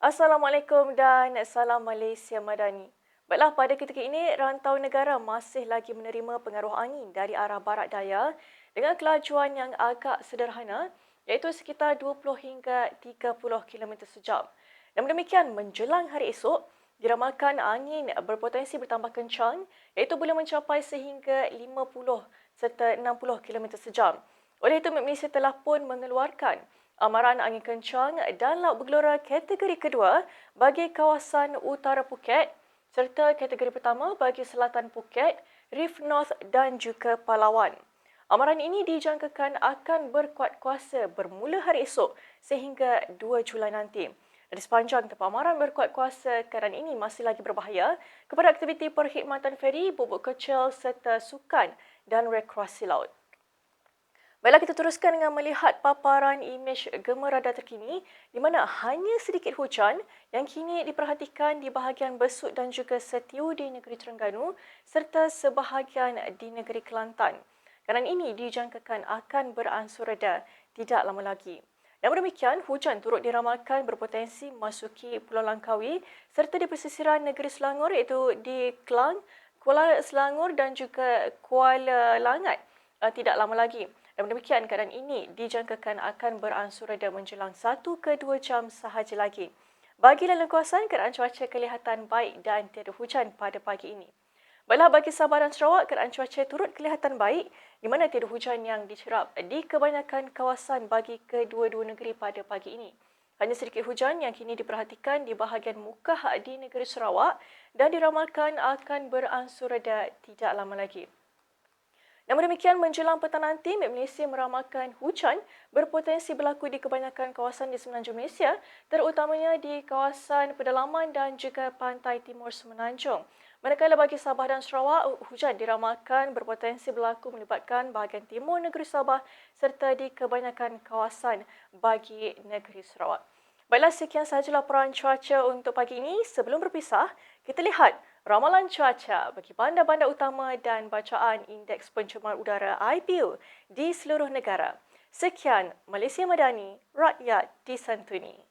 Assalamualaikum dan salam Malaysia Madani. Baiklah, pada ketika ini, rantau negara masih lagi menerima pengaruh angin dari arah barat daya dengan kelajuan yang agak sederhana iaitu sekitar 20 hingga 30 km sejam. Dan demikian, menjelang hari esok, diramalkan angin berpotensi bertambah kencang iaitu boleh mencapai sehingga 50 serta 60 km sejam. Oleh itu, Malaysia telah pun mengeluarkan amaran angin kencang dan laut bergelora kategori kedua bagi kawasan utara Phuket serta kategori pertama bagi selatan Phuket, Reef North dan juga Palawan. Amaran ini dijangkakan akan berkuat kuasa bermula hari esok sehingga 2 Julai nanti. Dan di sepanjang tempat amaran berkuat kuasa, keadaan ini masih lagi berbahaya kepada aktiviti perkhidmatan feri, bubuk kecil serta sukan dan rekreasi laut. Baiklah kita teruskan dengan melihat paparan imej gemar radar terkini di mana hanya sedikit hujan yang kini diperhatikan di bahagian Besut dan juga Setiu di negeri Terengganu serta sebahagian di negeri Kelantan. Keadaan ini dijangkakan akan beransur reda tidak lama lagi. Namun demikian, hujan turut diramalkan berpotensi masuki Pulau Langkawi serta di pesisiran negeri Selangor iaitu di Kelang, Kuala Selangor dan juga Kuala Langat uh, tidak lama lagi. Dan demikian keadaan ini dijangkakan akan beransur reda menjelang 1 ke 2 jam sahaja lagi. Bagi lalu kawasan, keadaan cuaca kelihatan baik dan tiada hujan pada pagi ini. Baiklah bagi Sabah dan Sarawak, keadaan cuaca turut kelihatan baik di mana tiada hujan yang dicerap di kebanyakan kawasan bagi kedua-dua negeri pada pagi ini. Hanya sedikit hujan yang kini diperhatikan di bahagian muka di negeri Sarawak dan diramalkan akan beransur reda tidak lama lagi. Namun demikian, menjelang petang nanti, Malaysia meramalkan hujan berpotensi berlaku di kebanyakan kawasan di semenanjung Malaysia, terutamanya di kawasan pedalaman dan juga pantai timur semenanjung. Manakala bagi Sabah dan Sarawak, hujan diramalkan berpotensi berlaku melibatkan bahagian timur negeri Sabah serta di kebanyakan kawasan bagi negeri Sarawak. Baiklah, sekian sahaja laporan cuaca untuk pagi ini. Sebelum berpisah, kita lihat ramalan cuaca bagi bandar-bandar utama dan bacaan Indeks Pencemaran Udara IPU di seluruh negara. Sekian Malaysia Madani, rakyat disantuni.